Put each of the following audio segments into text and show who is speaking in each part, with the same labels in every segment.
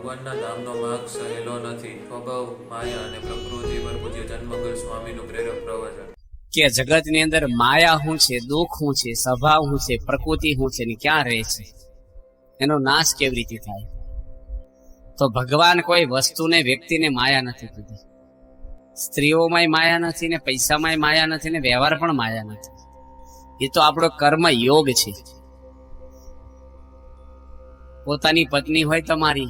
Speaker 1: ભગવાનના નામનો માર્ગ સહેલો નથી. સ્વભાવ માયા અને પ્રકૃતિ પર પૂજ્ય જન્મગર સ્વામીનું પ્રેરક પ્રવચન.
Speaker 2: કે જગતની અંદર માયા શું છે, દુઃખ શું છે, સ્વભાવ શું છે, પ્રકૃતિ શું છે ને ક્યાં રહે છે? એનો નાશ કેવી રીતે થાય? તો ભગવાન કોઈ વસ્તુને, વ્યક્તિને માયા નથી કીધી સ્ત્રીઓમાંય માયા નથી ને પૈસામાંય માયા નથી ને વ્યવહાર પણ માયા નથી. એ તો આપણો કર્મ યોગ છે. પોતાની પત્ની હોય તમારી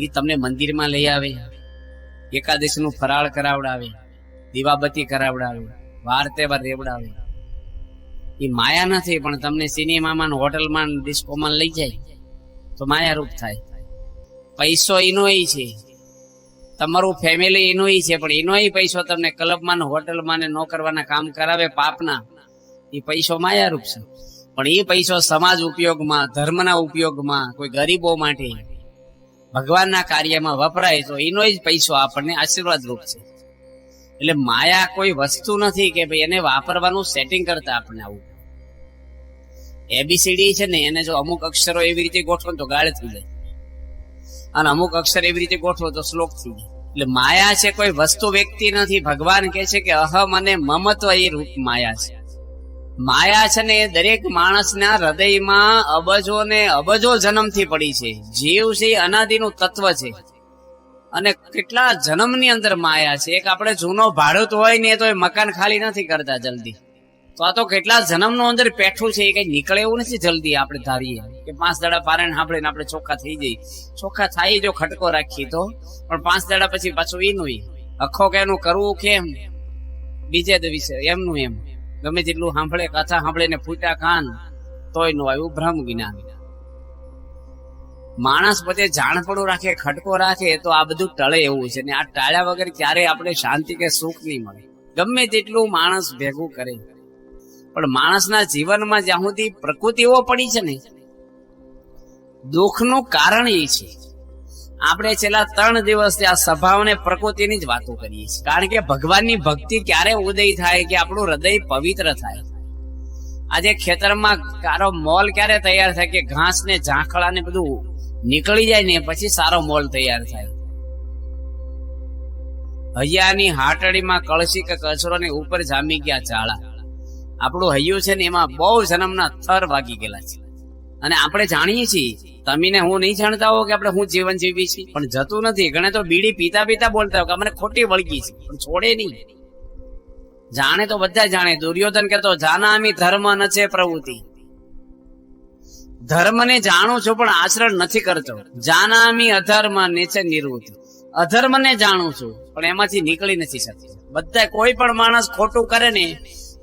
Speaker 2: એ તમને મંદિરમાં લઈ આવે. એકાદશીનું ફરાળ કરાવડાવે, દીવાબત્તી કરાવડાવે, વાર તહેવાર રેવડાવે. એ માયા નથી, પણ તમને સિનેમામાં હોટલમાં ડિસ્કોમાં લઈ જાય, તો માયારૂપ થાય. પૈસો એનો છે. તમારું ફેમિલી એનો છે, પણ એનો પૈસો તમને ક્લબમાં ને હોટલમાં ને ન કરવાના કામ કરાવે પાપના. એ પૈસો માયારૂપ છે. પણ એ પૈસો સમાજ ઉપયોગમાં, ધર્મના ઉપયોગમાં, કોઈ ગરીબો માટે ભગવાનના કાર્યમાં વપરાય તો એનો જ પૈસો આપણને આશીર્વાદ રૂપ છે. એટલે માયા કોઈ વસ્તુ નથી કે ભાઈ એને વાપરવાનું સેટિંગ કરતા આપણને આવું. એબીસીડી છે ને, એને જો અમુક અક્ષરો એવી રીતે ગોઠવો તો ગાળ થઈ જાય. અને અમુક અક્ષર એવી રીતે ગોઠવો તો શ્લોક થઈ જાય. એટલે માયા છે કોઈ વસ્તુ વ્યક્તિ નથી. ભગવાન કે છે કે અહમ અને મમત્વ એ રૂપ માયા છે. માયા છે ને દરેક માણસના હૃદયમાં અબજો ને અબજો જન્મથી પડી છે. જીવ છે અનાદિનું તત્વ છે. અને કેટલા જન્મની અંદર માયા છે. એક આપણે જૂનો ભાડૂત હોય ને તો એ મકાન ખાલી નથી કરતા જલ્દી. તો આ તો કેટલા જન્મનું અંદર પેઠું છે એ કઈ નીકળે એવું નથી જલ્દી આપણે ધારીએ. કે પાંચ દાડા પારણ સાંભળીને આપણે ચોખ્ખા થઈ જઈએ. ચોખ્ખા થાય જો ખટકો રાખીએ તો. પણ પાંચ દાડા પછી પાછું એનું અખો કે એનું કરવું કેમ? બીજે દિવસે એમનું એમ. ગમે તેટલું સાંભળે, કથા સાંભળે ને ફૂટા કાન, તોય નો આવ્યું ભ્રમ વિના. માણસ પોતે જાણપણું રાખે, ખટકો રાખે તો આ બધું ટળે એવું છે. ને આ ટાળ્યા વગર ક્યારે આપણે શાંતિ કે સુખ નહીં મળે. ગમે તેટલું માણસ ભેગું કરે. પણ માણસના જીવનમાં જ્યાં સુધી પ્રકૃતિઓ પડી છે ને, દુઃખનું કારણ એ છે. આપણે છેલ્લા ત્રણ દિવસથી આ સ્વભાવને પ્રકૃતિની જ વાતો કરીએ છીએ. કારણ કે ભગવાનની ભક્તિ ક્યારે ઉદય થાય કે આપણું હૃદય પવિત્ર થાય? આજે ખેતરમાં કારો મોલ ક્યારે તૈયાર થાય કે ઘાસ ને ઝાંખળા ને બધું નીકળી જાય ને પછી સારો મોલ તૈયાર થાય? હૈયાની હાટડીમાં કળશી કે કચરો ને ઉપર જામી ગયા ચાળા આપણું હૈયું છે ને એમાં બહુ જન્મના થર વાગી ગયેલા છે. અને આપણે જાણીએ છીએ તમે ને હું નહીં જાણતા હો કે આપણે હું જીવન જીવી છીએ. પણ જતું નથી. ઘણા તો બીડી પીતા પીતા બોલતા કે અમને ખોટી વળગી છે. છોડે નહીં. જાણે તો બધા જાણે. દુર્યોધન કહેતો, જાનામી ધર્મ ન પ્રવૃત્તિ. ધર્મને જાણું છું, પણ આચરણ નથી કરતો. જાનામી અધર્મ નીચે નિવૃત્તિ. અધર્મને જાણું છું, પણ એમાંથી નીકળી નથી શકતો. બધા કોઈ પણ માણસ ખોટું કરે ને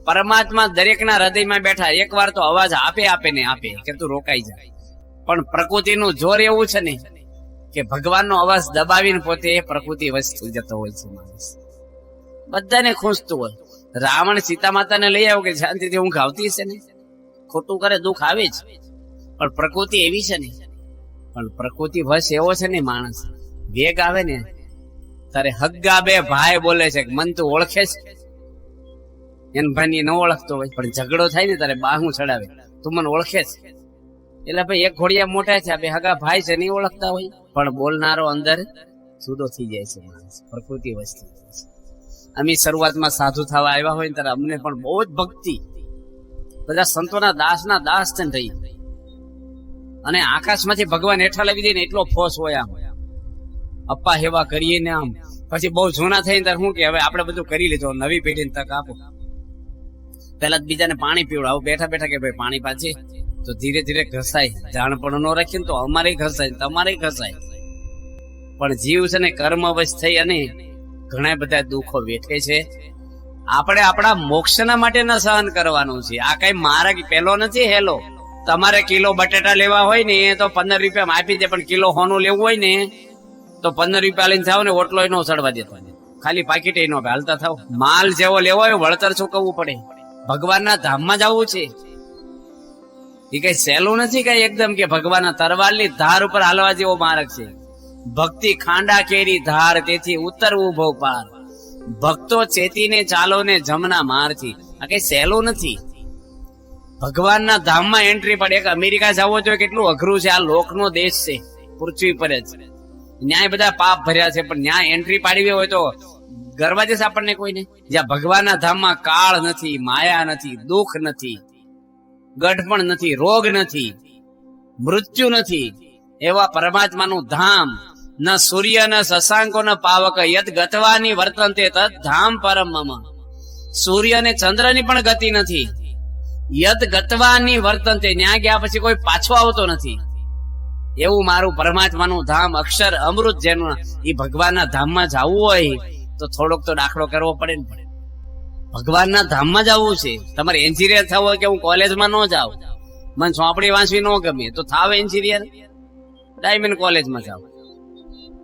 Speaker 2: પરમાત્મા દરેકના હૃદયમાં બેઠા, એકવાર તો અવાજ આપે આપે ને આપે કે તું રોકાઈ જાય પણ પ્રકૃતિનું જોર એવું છે ને કે ભગવાનનો અવાજ દબાવીને પોતે એ પ્રકૃતિ વસ્તુ જતો હોય છે માણસ. બધાને ખૂંચતું હોય. રાવણ સીતા માતાને લઈ આવ્યો કે શાંતિથી ઊંઘ આવતી છે ને? ખોટું કરે, દુઃખ આવે જ. પણ પ્રકૃતિ એવી છે ને. પણ પ્રકૃતિ વશ એવો છે ને માણસ. વેગ આવે ને. તારે હગ્ગા બે ભાઈ બોલે છે મન તું ઓળખે છે? એને ભાઈ ન ઓળખતો હોય, પણ ઝઘડો થાય ને તારે બાહું ચડાવે. તું મને ઓળખે છે. એટલે ભાઈ એક ઘોડિયા મોટા છે બે હગા ભાઈ છે, નહીં ઓળખતા હોય. પણ બોલનારો અંદર જુદો થઈ જાય છે પ્રકૃતિ વસ્તુ. અમે શરૂઆતમાં સાધુ થવા આવ્યા હોય ત્યારે અમને પણ બહુ જ ભક્તિ. બધા સંતોના દાસના દાસ છે રહી. અને આકાશમાંથી ભગવાન હેઠા લાવી દે ને એટલો ફોસ હોય આમ. અપ્પા હેવા કરીએ ને આમ. પછી બહુ જૂના થઈને ત્યારે શું કે, હવે આપણે બધું કરી લીધું, નવી પેઢીને તક આપો. પેલા બીજાને પાણી પીવડાવું. બેઠા બેઠા કે ભાઈ પાણી પાછી. તો ધીરે ધીરે ઘસાય. જાણ પણ ન રાખીએ તો અમારે ઘસાય, તમારે ઘસાય. પણ જીવ છે ને કર્મવશ થઈ અને ઘણા બધા દુઃખો વેઠે છે. આપણે આપણા મોક્ષના માટે ન સહન કરવાનું છે. આ કઈ મારા પેલો નથી, હેલો? તમારે કિલો બટેટા લેવા હોય ને તો પંદર રૂપિયામાં આપી દે, પણ કિલો હોનું લેવું હોય ને, તો પંદર રૂપિયા લઈને થાવ ને, ઓટલો નો ચડવા દેતો. ખાલી પાકીટ નો હાલતા થાવ માલ જેવો લેવો હોય, વળતર ચૂકવવું પડે? ભગવાનના ધામમાં જવું છે. એ કઈ સહેલું નથી કઈ એકદમ કે ભગવાનના તરવારની ધાર ઉપર હાલવા જેવો માર્ગ છે. ભક્તિ ખાંડા કેરી ધાર, તેથી ઉતરવું ભવ પાર. ભક્તો ચેતીને ચાલો ને જમના મારથી. આ કઈ સહેલું નથી. ભગવાનના ધામમાં એન્ટ્રી પડે એક અમેરિકા જવો જોઈએ કેટલું અઘરું છે. આ લોકનો દેશ છે. પૃથ્વી પર જ. ન્યાય બધા પાપ ભર્યા છે, પણ ન્યાય એન્ટ્રી પાડવી હોય તો ગરવા જશે આપણને કોઈને? જ્યાં ભગવાનના ધામમાં કાળ નથી, માયા નથી, દુઃખ નથી, ગઢપણ નથી, રોગ નથી, મૃત્યુ નથી. એવા પરમાત્માનું ધામ, ન સૂર્ય, ન શશાંકો, ન પાવક, યદ ગતવાની વર્તનતે તદ ધામ પરમ મમ. સૂર્ય અને ચંદ્રની પણ ગતિ નથી. યદ ગતવાની વર્તનતે ન્યા ગયા પછી કોઈ પાછો આવતો નથી. એવું મારું પરમાત્માનું ધામ અક્ષર અમૃત જેનું એ ભગવાનના ધામમાં જવું હોય. તો થોડોક તો દાખલો કરવો પડે ને પડે. ભગવાનના ધામમાં જવું છે. તમારે એન્જિનિયર થવું હોય કે હું કોલેજમાં ન જાઉં? મને સોંપડી વાંચવી ન ગમે, તો થાવ એન્જિનિયર ડાયમંડ કોલેજમાં જાઓ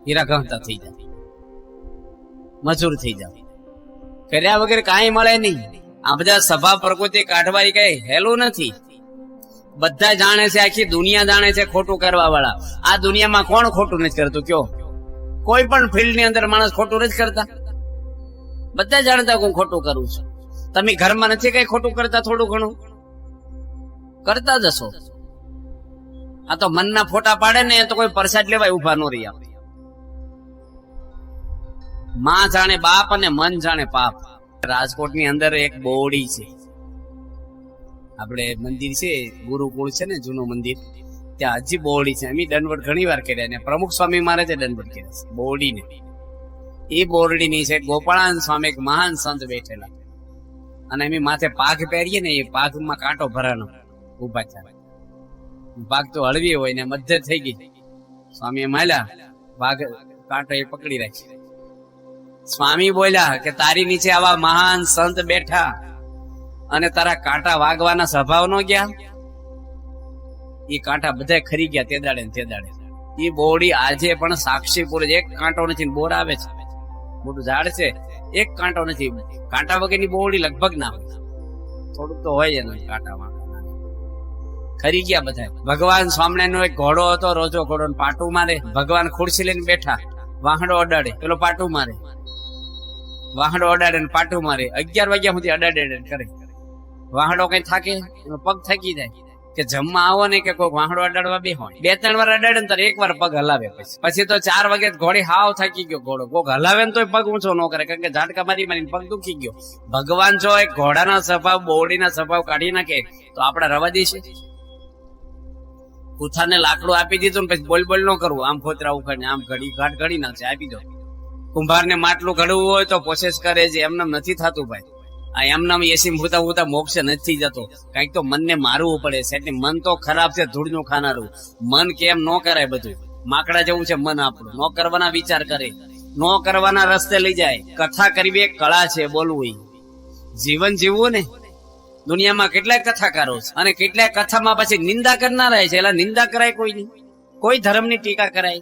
Speaker 2: હીરા ગણતા થઈ જાવ મજૂર થઈ જાવ કર્યા વગર કાંઈ મળે નહીં. આ બધા સભા પ્રકૃતિ કાઢવાની કઈ હેલું નથી. બધા જાણે છે આખી દુનિયા જાણે છે ખોટું કરવા વાળા આ દુનિયામાં કોણ ખોટું નથી કરતું, કયો? કોઈ પણ ફિલ્ડની અંદર માણસ ખોટું નથી કરતા. બધા જાણતા હું ખોટું કરું છું. તમે ઘરમાં નથી કઈ ખોટું કરતા થોડું ઘણું? કરતા જશો આ તો મનના ફોટા પાડે ને તો કોઈ પરસાદ લેવાય ઊભા નો રહી માં જાણે બાપ અને મન જાણે પાપ. રાજકોટની અંદર એક બોડી છે. આપણે મંદિર છે, ગુરુકુળ છે ને જૂનું મંદિર. ત્યાં હજી બોડી છે. અમે દંડવટ ઘણી વાર કર્યા ને. પ્રમુખ સ્વામી મારે છે દંડવટ કર્યા છે. બોરડીને એ બોરડીની છે, ગોપાળાન સ્વામી એક મહાન સંત બેઠેલા અને એમ માથે પાઘ પહેરીએ ને એ પાઘમાં કાંટો ભરાનો ઊભા થયા. પાઘ તો હળવી હોય ને મધ્ય થઈ ગઈ. સ્વામી માલ્યા પાઘ, કાંટો એ પકડી રાખી સ્વામી બોલ્યા કે તારી નીચે આવા મહાન સંત બેઠા અને તારા કાંટા વાગવાના સ્વભાવ નો ગયા? એ કાંટા બધા ખરી ગયા તે દાડે તે દાડે એ બોડી આજે પણ સાક્ષી પૂરે એક કાંટો નથી બોર આવે છે. મોટું ઝાડ છે, એક કાંટો નથી કાંટા વગરની બોડી લગભગ ના હોય. થોડુંક તો હોય એનો કાંટામાં. ખરી ગયા બધા ભગવાન સ્વામિનારાયણ નો એક ઘોડો હતો, રોજો ઘોડો પાટું મારે. ભગવાન ખુરશી લઈને બેઠા. વાહડો અડાડે. પેલો પાટું મારે. વાહડો અડાડે ને પાટું મારે. અગિયાર વાગ્યા સુધી અડાડે કરે. વાહડો કઈ થાકે? પગ થાકી જાય. કે જમવા આવો ને કે કોઈ વાહડો અડાડવા બે હોય બે ત્રણ વાર અડાડે ને ત્યારે એક વાર પગ હલાવે પછી. પછી તો ચાર વાગે ઘોડી હાવ થાકી ગયો ઘોડો. કોક હલાવે ને તો પગ ઊંચો ન કરે, કારણ કે ઝાટકા મારી મારીને પગ દુખી ગયો. ભગવાન જો એક ઘોડાના સ્વભાવ બોડીના સ્વભાવ કાઢી નાખે, તો આપડા રવા દેશે કુથાને લાકડું આપી દીધું ને પછી બોલ બોલ ન કરવું. આમ ફોતરા ઉખાડીને, આમ ઘડી ઘાટ ઘડી નાખશે આપી દો. કુંભારને માટલું ઘડવું હોય તો પ્રોસેસ કરે છે. એમને નથી થતું ભાઈ. એમનામ એસી ભૂતા ભૂતા મોક્ષ નથી જતો. કંઈક તો મનને મારવું પડે. છે મન તો ખરાબ છે, ધૂળનું ખાનારું. મન કેમ ન કરાય બધું? માકડા જેવું છે મન આપણું. ન કરવાના વિચાર કરે. ન કરવાના રસ્તે લઈ જાય. કથા કરવી એક કળા છે બોલવું જીવન જીવવું ને? દુનિયામાં કેટલાય કથાકારો છે. અને કેટલાય કથામાં પછી નિંદા કરનારા છે. એટલે નિંદા કરાય કોઈ નહીં કોઈ ધર્મની ટીકા કરાય?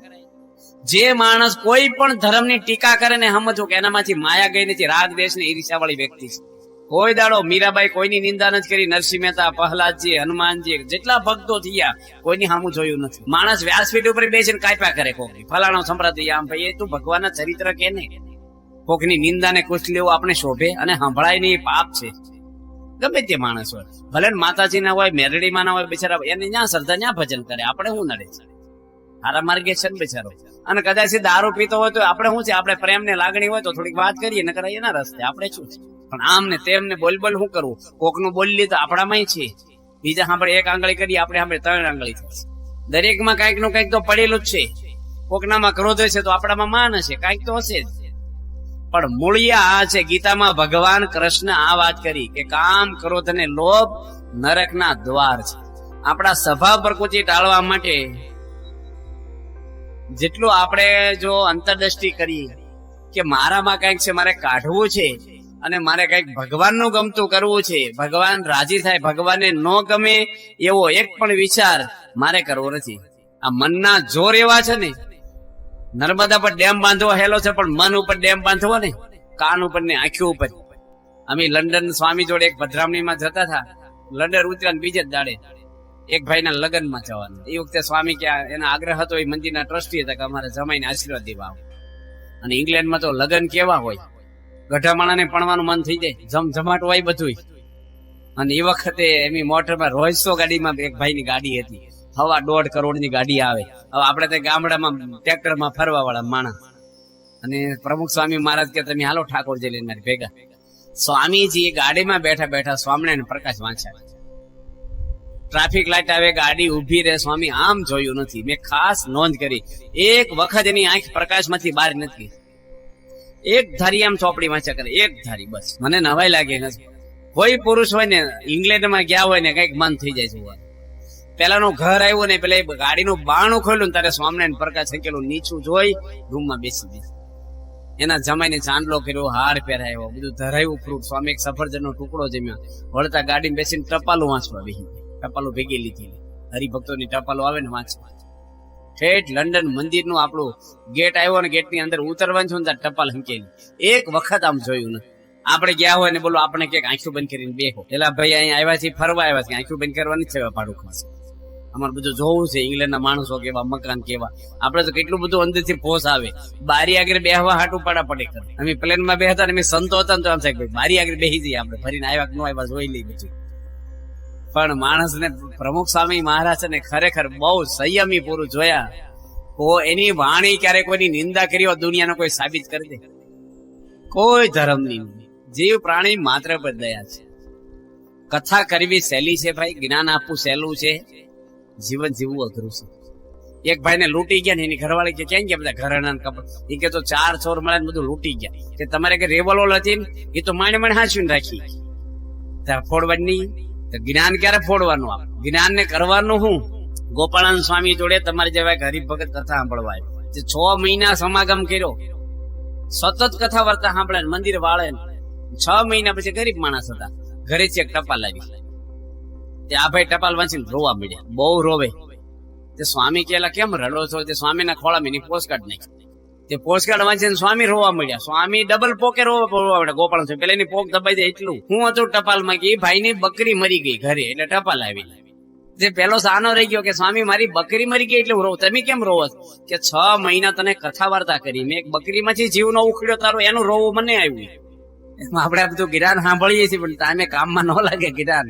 Speaker 2: જે માણસ કોઈ પણ ધર્મની ટીકા કરે ને સમજો કે એનામાંથી માયા ગઈ નથી. રાગ દેશ ને ઈર્ષા વાળી વ્યક્તિ છે. કોઈ દાડો મીરાબાઈ કોઈની નિંદા નથી કરી. નરસિંહ મહેતા, પ્રહલાદજી, હનુમાનજી, જેટલા ભક્તો થયા, કોઈની સામું જોયું નથી. માણસ વ્યાસપીઠ ઉપર બેસીને કાપ્યા કરે કોક ફલાણો સંપ્રદાય આમ ભાઈ તું ભગવાનના ચરિત્ર કે ને કોકની નિંદા ને કુછ લેવું આપણે શોભે અને સંભળાય નહીં પાપ છે. ગમે તે માણસ હોય. ભલે માતાજી ના હોય, મેરડીમાં ના હોય, બિચારા એને ત્યાં શ્રદ્ધા ત્યાં ભજન કરે. આપણે શું નડે? છે હારા માર્ગે છે બિચારો. અને કદાચ દારૂ પીતો હોય તો આપણે શું છે? આપણે પ્રેમ ને લાગણી હોય તો થોડીક વાત કરીએ ના રસ્તે આપણે શું છે? પણ આમ ને તેમ ને બોલ બોલ શું કરવું? કોકનું બોલી તો આપણામાં છે. બીજા સાંભળે એક આંગળી કરીએ, આપણે સાંભળે ત્રણ આંગળી. દરેકમાં કાંઈકનું કાંઈક તો પડેલું જ છે. કોકનામાં ક્રોધ છે તો આપણામાં માન હશે, કાંઈક તો હશે પણ મૂળિયા આ છે, ગીતામાં ભગવાન કૃષ્ણ આ વાત કરી કે કામ ક્રોધ અને લોભ નરકના દ્વાર છે. આપણા સભા પ્રકૃતિ ટાળવા માટે જેટલું આપણે જો અંતરદ્રષ્ટિ કરીએ કે મારામાં કંઈક છે, મારે કાઢવું છે અને મારે કંઈક ભગવાનનું ગમતું કરવું છે. ભગવાન રાજી થાય, ભગવાનને ન ગમે એવો એક પણ વિચાર મારે કરવો નથી. આ મનના જોર એવા છે ને. નર્મદા પર ડેમ બાંધવો હેલો છે, પણ મન ઉપર ડેમ બાંધવો ને. કાન ઉપર ને આંખી ઉપર. અમે લંડન સ્વામી જોડે એક ભદ્રામણીમાં જતા હતા. લંડન ઉતર્યા બીજે દાડે. એક ભાઈના લગ્નમાં જવાનું. એ વખતે સ્વામી કે એના આગ્રહ હતો, એ મંદિરના ટ્રસ્ટી હતા કે અમારે જમાઈને આશીર્વાદ દેવા અને ઇંગ્લેન્ડમાં તો લગ્ન કેવા હોય? ગઢા માણાને પણવાનું મન થઈ જાય. જમજમાટ હોય બધું અને એ વખતે એમની મોટરમાં રોયસો ગાડીમાં એક ભાઈની ગાડી હતી. હવા દોઢ કરોડની ગાડી આવે. હવે આપણે તે ગામડામાં ટ્રેક્ટરમાં ફરવા વાળા માણસ. અને પ્રમુખ સ્વામી મહારાજ કે તમે હાલો ઠાકોરજી લઈને મારી ભેગા. સ્વામીજી ગાડીમાં બેઠા બેઠા સ્વામિનારાયણ પ્રકાશ વાંચ્યા. ટ્રાફિક લાઇટ આવે, ગાડી ઊભી રહે. સ્વામી આમ જોયું નથી. મેં ખાસ નોંધ કરી. એક વખત એની આંખ પ્રકાશમાંથી બહાર નથી. એક ધારી આમ ચોપડીમાં વાંચ્યા એક ધારી બસ. મને નવાઈ લાગે કોઈ પુરુષ હોય ને, ઇંગ્લેન્ડમાં ગયા હોય ને, કંઈક મન થઈ જાય જોવાનું. પેલાનું ઘર આવ્યું ને, પેલા ગાડીનું બાણું ખોલ્યું ને, ત્યારે સ્વામિનારાયણ પ્રકાશ સંકેલું નીચું જોઈ, રૂમમાં બેસી દીધું એના જમાઈને ચાંદલો કર્યો, હાર પહેરાયો, બધું ધરાયું ફ્રૂટ. સ્વામી એક સફરજનનો ટુકડો જમ્યો. વળતા ગાડીમાં બેસીને ટપાલું વાંચવા બેસી ટપાલું ભેગી લીધી. હરિભક્તોની ટપાલો આવે ને વાંચવા. ઠેઠ લંડન મંદિરનું આપણું ગેટ આવ્યો ને ગેટની અંદર ઉતરવાનું છે ને ટપાલ હંકેલી. એક વખત આમ જોયું ને આપણે ગયા હોય ને બોલો, આપણે ક્યાંક આંખું બંધ કરીને બેહો. પેલા ભાઈ અહીંયા આવ્યા છે ફરવા આવ્યા છે આંખું બંધ કરવાની છે ભાડું ખાસ અમારે બધું જોવું છે, ઇંગ્લેન્ડના માણસો કેવા, મકાન કેવા. આપણે તો કેટલું બધું અંદરથી પોસ આવે. બારી આગળ બેહવા હાટું પાડા પડે કરે અમે પ્લેનમાં બેહતા ને અમે સંતો હતા ને તો આમ થાય બારી આગળ બેસી જઈએ આપણે. ફરીને આવ્યા ન આવ્યા જોઈ લઈએ પછી પણ માણસને પ્રમુખ સ્વામી મહારાજ ને ખરેખર બહુ સંયમી પૂરું જોયા. કો એની વાણી ક્યારે કોઈની નિંદા કરી હોય, દુનિયાનો કોઈ સાબિત કરી દે. કોઈ ધર્મની. જીવ પ્રાણી માત્ર પર દયા છે. કથા કરવી સહેલી છે ભાઈ, જ્ઞાન આપવું સહેલું છે. જીવન જીવવું અઘરું છે. એક ભાઈને લૂંટી ગયા ને એની ઘરવાળી કે ક્યાં ગયા બધા ઘરેણા કપડ? એ કે, તો ચાર ચોર મળે ને બધું લૂંટી ગયા. કે, તમારે કે રેવલો નથી ને? એ તો માણે માણે હાંચવીને રાખી. ફોડવાની? જ્ઞાન ક્યારે ફોડવાનું આપ જ્ઞાન ને કરવાનું હું? ગોપાળાનંદ સ્વામી જોડે તમારે જેવા એક હરિભગત કથા સાંભળવા જે છ મહિના સમાગમ કર્યો. સતત કથા વાર્તા સાંભળે મંદિર વાળે છ મહિના પછી ગરીબ માણસ હતા. ઘરે એક ટપાલ આવી તે આ ભાઈ ટપાલ વાંચીને રોવા મળ્યા બહુ રોવે. તે સ્વામી કેલા કેમ રડો છો? તે સ્વામીના ખોળામાં એની પોસ્ટકાર્ડ નાખી. તે પોસ્ટકાર્ડ વાંચીને સ્વામી રોવા મળ્યા. સ્વામી ડબલ પોકે રોવા મળ્યા. ગોપાલ છે પેલા એની પોક દબાઈ જાય એટલું. હું હતું ટપાલમાં કે ભાઈ ની બકરી મરી ગઈ ઘરે, એટલે ટપાલ આવી. જે પેલો સાનો રહી ગયો કે, સ્વામી, મારી બકરી મરી ગઈ એટલે હું રોવ. તમે કેમ રોવો કે છ મહિના તને કથા વાર્તા કરી. મેં બકરીમાંથી જીવનો ઉખડ્યો તારો, એનું રોવું મને આવ્યું. એમાં આપણે બધું ગિરાન સાંભળીએ છીએ, પણ ટાઈમે કામમાં ન લાગે ગિરાન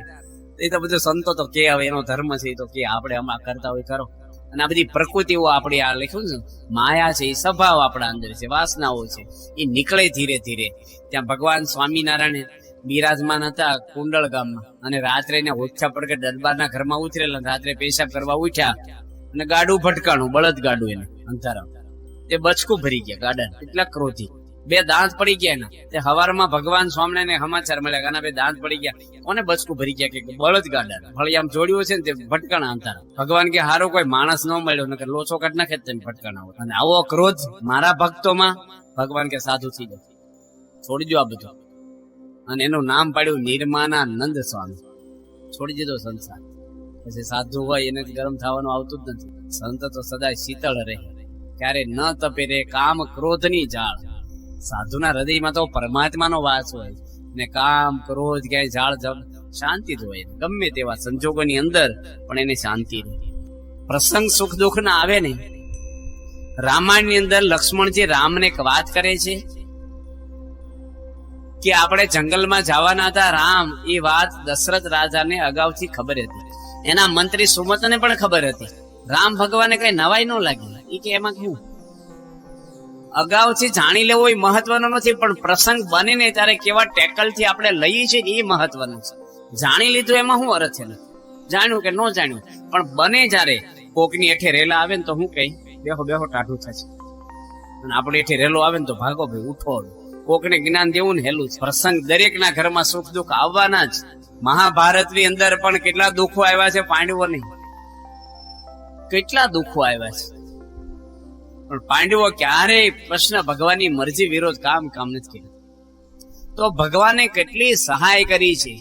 Speaker 2: એ તો બધું સંતો તો કે હવે, એનો ધર્મ છે તો કે આપણે આમાં કરતા હોય કરો અને આ બધી પ્રકૃતિઓ આપણે આ લખ્યું છે માયા છે, એ સ્વભાવ આપણા અંદર છે, વાસનાઓ છે, એ નીકળે ધીરે ધીરે. ત્યાં ભગવાન સ્વામિનારાયણ બિરાજમાન હતા કુંડળ ગામમાં અને રાત્રે એને ઓછા પડકે દરબારના ઘરમાં ઉતરેલા રાત્રે પેશાબ કરવા ઉઠ્યા અને ગાડું ભટકાણું બળદ ગાડું એને અંધારા તે બચકું ભરી ગયા ગાડા એટલા ક્રોધી. બે દાંત પડી ગયા એના. હવારમાં ભગવાન સ્વામિનારાયણ સમાચાર મળ્યા આના બે દાંત પડી ગયા. કોને બચકું ભરી ગયા કે બળદ ગાડા ફળિયામ જોડ્યું છે ને તે ભટકાણા અંતર ભગવાન કે હારો કોઈ માણસ ન મળ્યો, નકર લોચો કાઢ નાખે તેમ ભટકાણા અને આવો ક્રોધ મારા ભક્તોમાં ભગવાન કે સાધુ થઈ જાઓ છોડી દો આ બધું. અને એનું નામ પાડ્યું નિર્માનાનંદ સ્વામી. છોડી દીધો સંસાર. પછી સાધુ હોય એને ગરમ થવાનું આવતું જ નથી. સંત તો સદાય શીતળ રહે. ક્યારે ન તપે રે કામ ક્રોધની જાળ. સાધુના હૃદયમાં તો પરમાત્માનો વાસ હોય ને કામ, ક્રોધ, ક્યાંય ઝાડ જળ શાંતિ જ હોય. ગમે તેવા સંજોગોની અંદર પણ એને શાંતિ રહે. પ્રસંગ સુખ દુઃખ ના આવે ને, રામાયણની અંદર લક્ષ્મણજી રામને એક વાત કરે છે કે આપણે જંગલમાં જવાના હતા, રામ, એ વાત દશરથ રાજાને અગાઉથી ખબર હતી. એના મંત્રી સુમતને પણ ખબર હતી. રામ ભગવાને કઈ નવાઈ ન લાગી. એ કે એમાં શું અગાઉથી જાણી લેવો એ મહત્વનું નથી, પણ પ્રસંગ બને ને ત્યારે કેવા ટેકલથી આપણે લઈએ છીએ એ મહત્વનું છે. જાણી લીધું એમાં શું અર્થ છે જાણ્યું કે ન જાણ્યું? પણ બને જ્યારે કોકની એઠે રેલા આવે ને તો હું કઈ બેહો બેહો, ટાઢું થશે અને આપણે એઠે રેલો આવે ને તો ભાગો ભાઈ, ઉઠો. કોકને જ્ઞાન દેવું ને હેલું પ્રસંગ દરેકના ઘરમાં સુખ દુઃખ આવવાના જ. મહાભારતની અંદર પણ કેટલા દુઃખો આવ્યા છે, પાંડવો નહીં. કેટલા દુઃખો આવ્યા છે. પણ પાંડવો ક્યારેય પ્રશ્ન ભગવાનની મરજી વિરોધ કામ કામ નથી તો ભગવાને કેટલી સહાય કરી છે,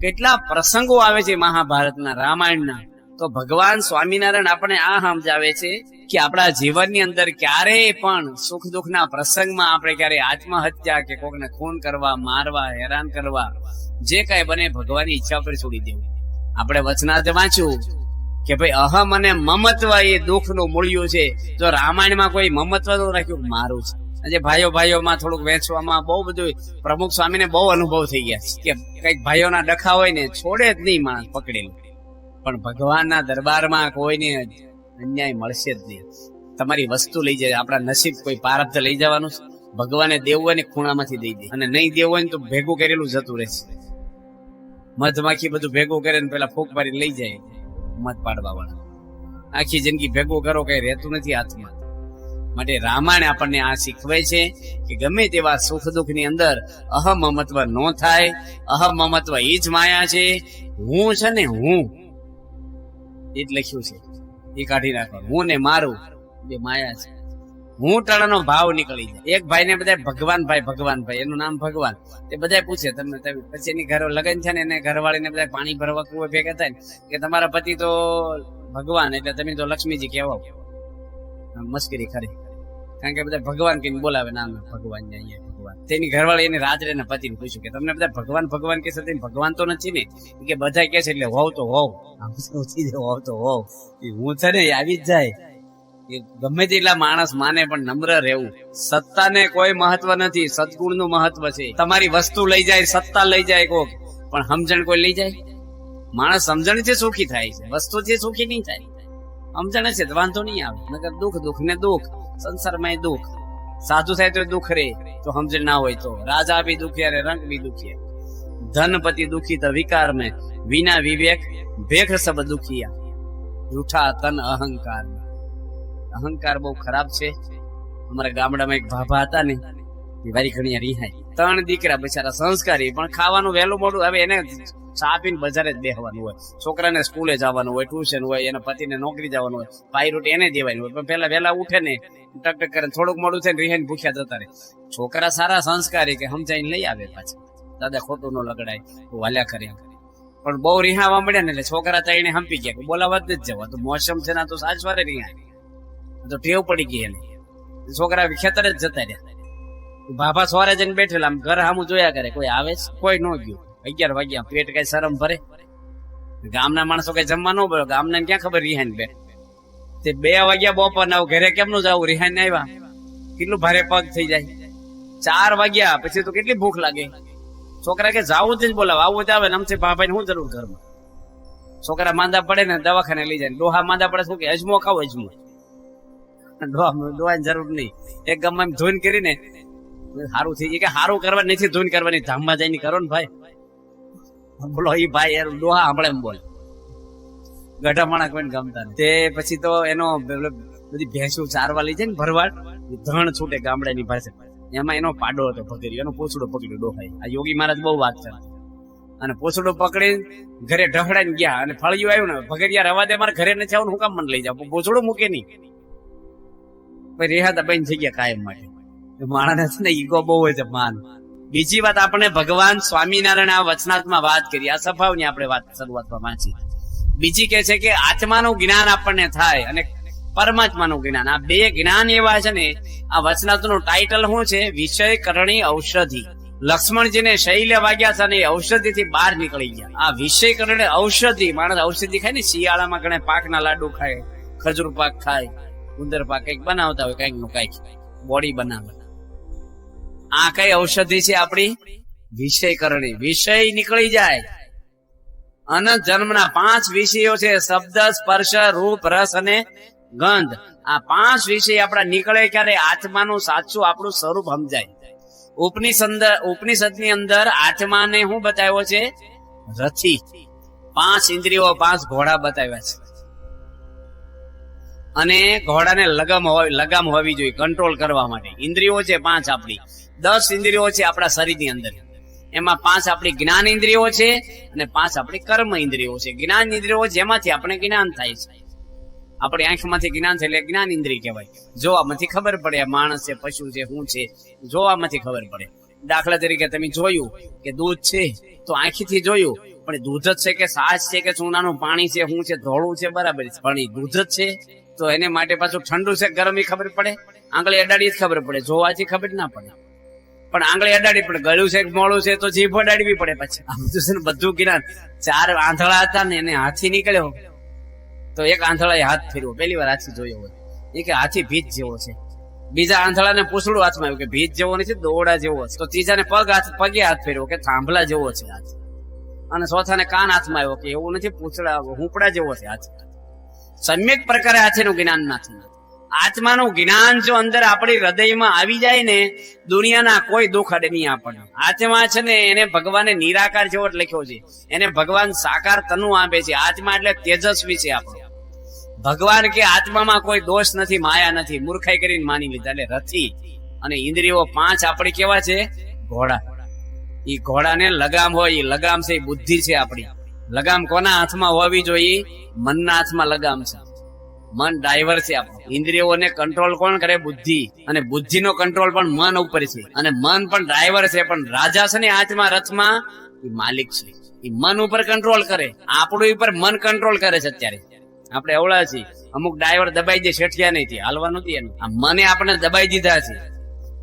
Speaker 2: કેટલા પ્રસંગો આવે છે મહાભારતના, રામાયણના. તો ભગવાન સ્વામિનારાયણ આપણે આ સમજાવે છે કે આપણા જીવનની અંદર ક્યારેય પણ સુખ દુઃખના પ્રસંગમાં આપણે ક્યારે આત્મહત્યા કે કોકને ખૂન કરવા, મારવા, હેરાન કરવા, જે કાંઈ બને ભગવાનની ઈચ્છા પર છોડી દેવું. આપણે વચનાર્થ વાંચ્યું કે ભાઈ અહમ અને મમત્વ એ દુઃખનું મૂળિયું છે. તો રામાયણમાં કોઈ મમત્વનું રાખ્યું? મારું છે આજે ભાઈઓ ભાઈઓમાં થોડુંક વેચવામાં બહુ બધું પ્રમુખ સ્વામીને બહુ અનુભવ થઈ ગયા કે કંઈક ભાઈઓના ડખા હોય ને, છોડે જ નહીં માણસ પકડેલું પણ ભગવાનના દરબારમાં કોઈને અન્યાય મળશે જ નહીં. તમારી વસ્તુ લઈ જાય, આપણા નસીબ કોઈ પારબ્ધ લઈ જવાનું છે. ભગવાને દેવું હોય ને, ખૂણામાંથી દઈ દે. અને નહીં દેવું હોય ને, તો ભેગું કરેલું જતું રહેશે. મધમાખી બધું ભેગું કરે ને, પેલા ફૂંક મારી લઈ જાય. મધ પાડવા વાળા આખી જિંદગી ભેગું કરો, કઈ રહેતું નથી હાથમાં. માટે રામાયણ આપણને આ શીખવે છે કે ગમે તેવા સુખ દુઃખની અંદર અહમ મમત્વ ન થાય, અહમ મમત્વ એ જ માયા છે, હું છે ને હું. એ જ લખ્યું છે. એ કાઢી નાખો હું ને મારું, બે માયા છે. હું ટાળાનો ભાવ નીકળી જાય. એક ભાઈ ને બધા ભગવાન ભાઈ ભગવાન ભાઈ એનું નામ ભગવાન. તે બધા પૂછે તમને તમે પછી એની ઘર લગ્ન છે ને, એને ઘરવાળીને બધા પાણી ભરવા કુવે ભેગા થાય કે તમારા પતિ તો ભગવાન, એટલે તમે તો લક્ષ્મીજી કહેવાઓ. મશ્કરી ખરી. કારણ કે બધા ભગવાન કહીને બોલાવે નામ ભગવાન ને અહીંયા ભગવાન. તેની ઘરવાળી એની રાત્રે પતિને પૂછ્યું કે, તમને બધા ભગવાન ભગવાન કે છે ભગવાન તો નથી ને? કે બધા કે છે એટલે હોવ તો હોવ. હોવ તો હોવ. હું છે ને આવી જ જાય. ગમે તેટલા માણસ માને પણ નમ્ર રહેવું. સત્તાને કોઈ મહત્વ નથી, સદગુણનું મહત્વ છે. તમારી વસ્તુ લઈ જાય, સત્તા લઈ જાય કોક, પણ સમજણ કોઈ લઈ જાય? માણસ સમજણથી સુખી થાય છે વસ્તુથી સુખી નહીં થાય. સમજણ છે વાંધો નહીં આવે. નકર દુઃખ દુઃખ ને દુઃખ સંસારમાં દુઃખ. સાધુ થાય તો દુઃખ રે, તો સમજણ ના હોય તો. રાજા બી દુખિયા રે, રંગ બી દુખિયા ધનપતિ દુખી તો વિકાર में વિના વિવેક, ભેખ સબ દુખિયા. જૂઠા તન અહંકાર. અહંકાર બહુ ખરાબ છે. અમારા ગામડામાં એક ભાભા હતા ને વારી ઘણી રિહાય ત્રણ દીકરા બિચારા સંસ્કારી, પણ ખાવાનું વહેલું મોડું, હવે એને ચા બજારે જ બેહવાનું હોય. છોકરાને સ્કૂલે જવાનું હોય, ટ્યુશન હોય, એના પતિને નોકરી જવાનું હોય પાઈ રોટી એને દેવાની હોય. પણ પેલા વહેલા ઉઠે ને, ટક ટક કરે, થોડુંક મોડું થાય રિહાઈને ભૂખ્યા જતા રહે. છોકરા સારા સંસ્કારી કે સમજાઈને લઈ આવે પાછા. દાદા ખોટું ન લગડાય વાલ્યા કરે પણ બહુ રિહાવા મળ્યા ને એટલે છોકરા તઈને હંપી ગયા બોલાવા જ જવા. તો મોસમ છે ના તો સાચવારે રિહાય. તો ટેવ પડી ગઈ એને. છોકરા ખેતર જ જતા રહ્યા. બાબા સવારે જઈને બેઠેલા, આમ ઘર સામું જોયા કરે, કોઈ આવે કોઈ ન ગયું. અગિયાર વાગ્યા, પેટ કઈ શરમ ભરે. ગામના માણસો કઈ જમવા ન બોલો ગામને ક્યાં ખબર રિહાન બે તે બે વાગ્યા બપોર ના ઘરે કેમનું જવું? રિહાન આવ્યા. કેટલું ભારે પગ થઈ જાય. ચાર વાગ્યા, પછી તો કેટલી ભૂખ લાગે. છોકરા કે જાવું જ બોલાવ, આવું જ આવે ને આમથી ભાભાઈ હું જરૂર ઘરમાં? છોકરા માંદા પડે ને દવાખાને લઈ જાય ડોહા માંદા પડે શું કે, અજમો ખાવ અજમો. ડોવાની જરૂર નહીં. એક ગમમાં ધૂન કરીને સારું થઈ કે સારું કરવા નથી ધોઈને કરવાની. ધામમાં જઈને કરો ને ભાઈ. બોલો એ ભાઈ યાર ડોહા સાંભળે એમ બોલે. ગઢા માણા કોઈને ગમતા તે પછી તો એનો બધી ભેંસું ચારવા લઈ જાય ને ભરવાડ ધણ છૂટે ગામડાની પાસે. એમાં એનો પાડો હતો પકડ્યો એનો પોછડો પકડ્યો ડોહાઈ આ યોગી મહારાજ બહુ વાત કરે. અને પોછડો પકડી ઘરે ઢહડાઈને ગયા. અને ફળિયું આવ્યું ને, ભગરિયા રવા દે, મારે ઘરે નથી આવું હું કામ મને લઈ જાવ પોછડો મૂકે નહીં. પછી રેહાતા બેન થઈ ગયા કાયમ માટે માણસ છે ને, ઈગો બહુ હોય છે, માન. બીજી વાત આપણે ભગવાન સ્વામિનારાયણ આ વચનાત્મા વાત કરી. આ સભાવની આપણે વાત શરૂઆતમાં વાંચી. બીજી કે છે કે આત્માનું જ્ઞાન આપણને થાય અને પરમાત્માનું જ્ઞાન. આ બે જ્ઞાન એવા છે ને, આ વચનાત્મનું ટાઇટલ શું છે? વિષય કરણી ઔષધિ. લક્ષ્મણજીને શૈલ્ય વાગ્યા છે અને એ ઔષધિથી બહાર નીકળી ગયા. આ વિષય કરણી ઔષધિ, માણસ ઔષધિ ખાય ને, શિયાળામાં ઘણા પાકના લાડુ ખાય, ખજૂર પાક ખાય. ઉંદર કંઈક બનાવતા હોય કંઈકનું કંઈક. બોડી બનાવે. આ કઈ ઔષધિ છે આપણી? વિષય કરણી. વિષય નીકળી જાય. અનંત જન્મના પાંચ વિષયો છે, શબ્દ, સ્પર્શ, રૂપ, રસ અને ગંધ. આ પાંચ વિષય આપણા નીકળે ક્યારે? આત્માનું સાચું આપણું સ્વરૂપ સમજાય. ઉપનિષદ ઉપનિષદની અંદર આત્માને હું બતાવ્યો છે? રથી પાંચ ઇન્દ્રિયો પાંચ ઘોડા બતાવ્યા છે. અને ઘોડાને લગામ લગામ હોવી જોઈએ કંટ્રોલ કરવા માટે. ઇન્દ્રિયો છે પાંચ આપણી. દસ ઇન્દ્રિયો છે આપણા શરીરની અંદર. એમાં પાંચ આપણી જ્ઞાન ઇન્દ્રિયો છે અને પાંચ આપણી કર્મ ઇન્દ્રિયો છે. જ્ઞાન ઇન્દ્રિયો જેમાંથી આપણે જ્ઞાન થાય છે. આપણી આંખમાંથી જ્ઞાન થાય એટલે જ્ઞાન ઇન્દ્રિય કહેવાય. જોવામાંથી ખબર પડે માણસ છે, પશુ છે શું છે. જોવામાંથી ખબર પડે. દાખલા તરીકે તમે જોયું કે દૂધ છે, તો આંખીથી જોયું, પણ દૂધ જ છે કે સાસ છે કે સોનાનું પાણી છે શું છે, ધોળું છે, બરાબર છે. પણ દૂધ જ છે? તો એને માટે પાછું ઠંડુ છે, ગરમ ખબર પડે? આંગળી અડાડી જ ખબર પડે, જોવાથી ખબર ના પડે. પણ આંગળી અડાડી પડે ગળ્યું છે, મોડું છે, તો જીભ અડાડવી પડે પછી. આ છે ને બધું જ્ઞાન ચાર આંધળા હતા ને એને હાથી નીકળ્યો. તો એક આંધળાએ હાથ ફેરવો, પહેલી વાર હાથી જોયો હોય. એ કે હાથી ભીત જેવો છે. બીજા આંધળાને પૂછડું હાથમાં આવ્યું કે ભીત જેવો નથી, દોડા જેવો છે. તો ત્રીજાને પગ હાથ, પગે હાથ ફેરવો કે થાંભલા જેવો છે હાથ. અને ચોથાને કાન હાથમાં આવ્યો કે એવું નથી, પૂછડા, હુંપડા જેવો છે હાથ. સમ્યક પ્રકારે હાથેનું જ્ઞાન નથી. આત્માનું જ્ઞાન જો અંદર આપણી હૃદયમાં આવી જાય ને, દુનિયાના કોઈ દુઃખ અડે નહીં આપણને. આત્મા છે ને, એને ભગવાને નિરાકાર જેવો લખ્યો છે. એને ભગવાન સાકાર તનુ આપે છે. આત્મા એટલે તેજસ્વી છે આપણો. ભગવાન કે આત્મામાં કોઈ દોષ નથી, માયા નથી. મૂર્ખાઈ કરીને માની લીધા. એટલે રથી અને ઇન્દ્રિયો પાંચ આપણે કેવા છે? ઘોડા. એ ઘોડાને લગામ હોય એ લગામ છે એ બુદ્ધિ છે આપણી. લગામ કોના હાથમાં હોવી જોઈએ? મનના હાથમાં લગામ છે. મન ડ્રાઈવર છે આપણું. ઇન્દ્રિયોને કંટ્રોલ કોણ કરે? બુદ્ધિ. અને બુદ્ધિનો કંટ્રોલ પણ મન ઉપર છે. અને મન પણ ડ્રાઈવર છે. પણ રાજા છે ને હાથમાં, રથમાં? એ માલિક છે. એ મન ઉપર કંટ્રોલ કરે. આપણું ઉપર મન કંટ્રોલ કરે છે અત્યારે. આપણે અવળા છીએ. અમુક ડ્રાઈવર દબાઈ દે, શેઠિયા નહીં હાલવાનું નથી એનું. આ મને આપણે દબાઈ દીધા છે.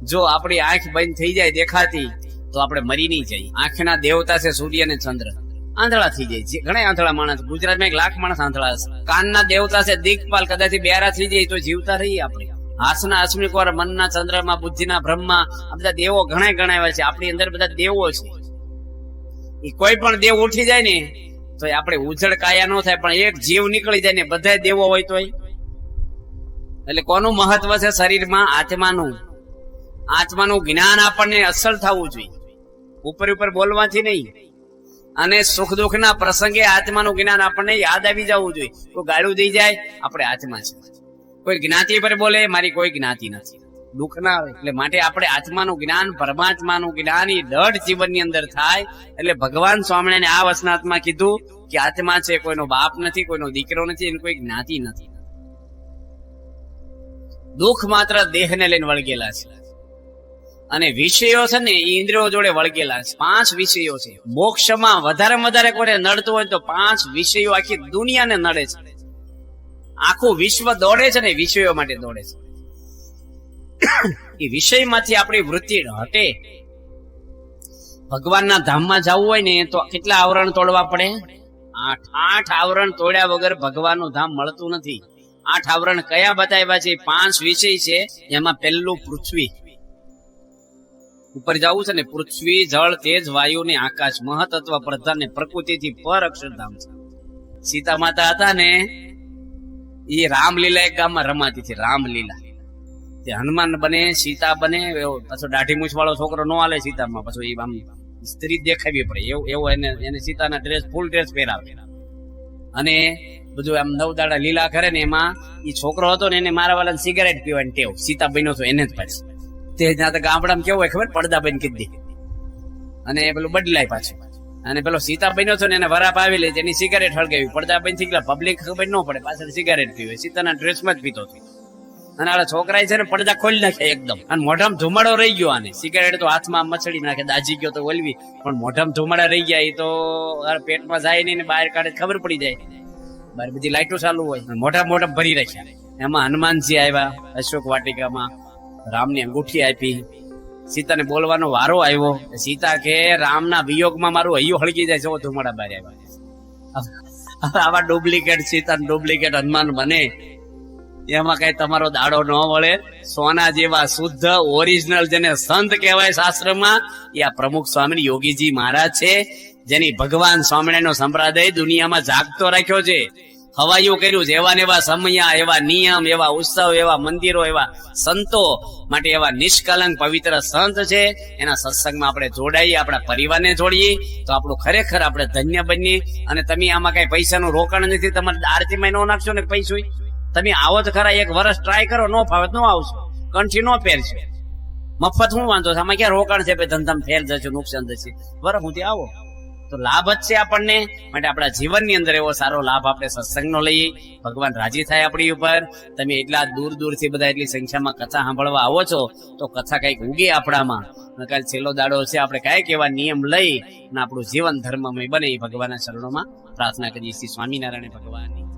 Speaker 2: જો આપણી આંખ બંધ થઈ જાય, દેખાતી, તો આપણે મરી નહીં જઈએ. આંખના દેવતા છે સૂર્ય અને ચંદ્ર. આંધળા થઈ જાય. છે ઘણા આંધળા માણસ, ગુજરાતમાં એક લાખ માણસ આંધળા હશે. કાનના દેવતા છે, દિગ્પાલ કદાચ બેરા થઈ જાય તો જીવતા રહીએ આપણે. હાથના અશ્મિક વાર મનના ચંદ્રમાં, બુદ્ધિના બ્રહ્મા આ બધા દેવો ઘણા ગણાવ્યા છે. આપણી અંદર બધા દેવો છે. એ કોઈ પણ દેવ ઉઠી જાય ને તો આપણે ઉજળ કાયા ન થાય, પણ એક જીવ નીકળી જાય ને બધા દેવો હોય તોય. એટલે કોનું મહત્વ છે શરીરમાં? આત્માનું. આત્માનું જ્ઞાન આપણને અસર થવું જોઈએ. ઉપર ઉપર બોલવાથી નહીં. અને સુખ દુઃખના પ્રસંગે આત્માનું જ્ઞાન આપણને યાદ આવી જવું જોઈએ. કોઈ ગાળું દઈ જાય, આપણે આત્મા છે. કોઈ જ્ઞાતિ પર બોલે, મારી કોઈ જ્ઞાતિ નથી. દુઃખ ના આવે, એટલે માટે આપણે આત્માનું જ્ઞાન, પરમાત્માનું જ્ઞાન, એ દઢ જીવનની અંદર થાય. એટલે ભગવાન સ્વામિનારાયણે આ વસનાથમાં કીધું કે આત્મા છે, કોઈનો બાપ નથી, કોઈનો દીકરો નથી, એની કોઈ જ્ઞાતિ નથી. દુઃખ માત્ર દેહને લઈને વળગેલા છે. અને વિષયો છે ને ઇન્દ્રિયો જોડે વળગેલા પાંચ વિષયો છે. મોક્ષમાં વધારે વધારે કોઈને નડતું હોય તો પાંચ વિષયો આખી દુનિયાને નડે છે. આખું વિશ્વ દોડે છે ને વિષયો માટે દોડે છે. એ વિષયમાંથી આપણી વૃત્તિ હટે. ભગવાનના ધામમાં જવું હોય ને તો કેટલા આવરણ તોડવા પડે? આઠ. આઠ આવરણ તોડ્યા વગર ભગવાનનું ધામ મળતું નથી. આઠ આવરણ કયા બતાવ્યા છે? પાંચ વિષય છે. એમાં પહેલું પૃથ્વી. ઉપર જવું છે ને, પૃથ્વી, જળ, તેજ વાયુ ને આકાશ મહતત્વ પ્રધાન ને પ્રકૃતિથી પર અક્ષરધામ છે. સીતા માતા હતા ને, એ રામલીલા એક ગામમાં રમાતી હતી, રામલીલા. તે હનુમાન બને, સીતા બને પાછો દાઢી મૂછ વાળો છોકરો ન હાલે સીતામાં, પાછો એ આમ સ્ત્રી દેખાવી પડે. એવું, એવો એને એને સીતાના ડ્રેસ ફૂલ ડ્રેસ પહેરાવે. અને બધું આમ નવ દાડા લીલા કરે ને એમાં એ છોકરો હતો ને, એને મારા વાળા સિગારેટ પીવાની ટેવ. સીતા બન્યો હતો એને જ પાછી. તે ત્યાં તો ગામડામાં કેવું હોય ખબર? પડદા બન કીધી અને પેલું બદલાય પાછું. અને પેલો સીતા બન્યો હતો ને એને વરાપ આવી લે એની સિગારેટ હળગાવી. પડદા બન થઈ ગયા પબ્લિક ખબર ન પડે, પાછળ સિગારેટ પીવે. સીતાના ડ્રેસમાં જ પીતો હતો. અને આલા છોકરાએ છે ને પડદા ખોલી નાખે એકદમ. અને મોઢામાં ધુમાડો રહી ગયો આને. સિગારેટ તો હાથમાં મચડી નાખે દાજી ગયો તો ઓલવી. પણ મોઢામાં ધુમાડા રહી ગયા એ તો પેટમાં જાય નહીં ને બહાર કાઢે ખબર પડી જાય. બહાર બધી લાઈટો ચાલુ હોય. મોઢા મોઢા ભરી રાખ્યા. એમાં હનુમાનજી આવ્યા, અશોક વાટિકામાં. રામની અંગૂઠી આપી. સીતાને બોલવાનો વારો આવ્યો. સીતા કે, રામના વિયોગમાં મારું હૈયું હળગી જાય. છે ધુમાડા બહાર આવા. ડુપ્લિકેટ સીતા ડુપ્લિકેટ હનુમાન બને. એમાં કઈ તમારો દાડો ન વળે. સોના જેવા શુદ્ધ ઓરિજિનલ જેને સંત કહેવાય શાસ્ત્રમાં, એ આ પ્રમુખ સ્વામી યોગીજી મહારાજ છે, જેની ભગવાન સ્વામિનારાયણનો સંપ્રદાય દુનિયામાં જાગતો રાખ્યો છે. હવાયું કર્યું છે. એવા ને એવા સમયા, એવા નિયમ, એવા ઉત્સવ, એવા મંદિરો, એવા સંતો માટે એવા નિષ્કલંક પવિત્ર સંત છે. એના સત્સંગમાં આપણે જોડાઈએ, આપણા પરિવારને જોડીએ. તો આપણું ખરેખર આપણે ધન્ય બનીએ. અને તમે આમાં કઈ પૈસાનું રોકાણ નથી, તમારે આરતીમાં ન નાખશો ને પૈસો તમે આવો તો ખરા, એક વર્ષ ટ્રાય કરો, નો ફાવે નો આવશો. કંઠી નો પહેરશો. મફત હું વાંધો છે? આમાં ક્યાં રોકાણ છે? ભાઈ ધંધામાં ફેર જશે, નુકસાન થશે. બરાબર હું આવો. તો લાભ જ છે આપણને. માટે આપણા જીવનની અંદર એવો સારો લાભ આપણે સત્સંગનો લઈએ. ભગવાન રાજી થાય આપણી ઉપર. તમે એટલા દૂર દૂરથી બધા એટલી સંખ્યામાં કથા સાંભળવા આવો છો, તો કથા કંઈક ઉગે આપણામાં. કાલ છેલ્લો દાડો છે, આપણે કંઈક એવા નિયમ લઈ અને આપણું જીવન ધર્મમય બને ભગવાનના ચરણોમાં પ્રાર્થના કરીએ છીએ. સ્વામિનારાયણ ભગવાનની.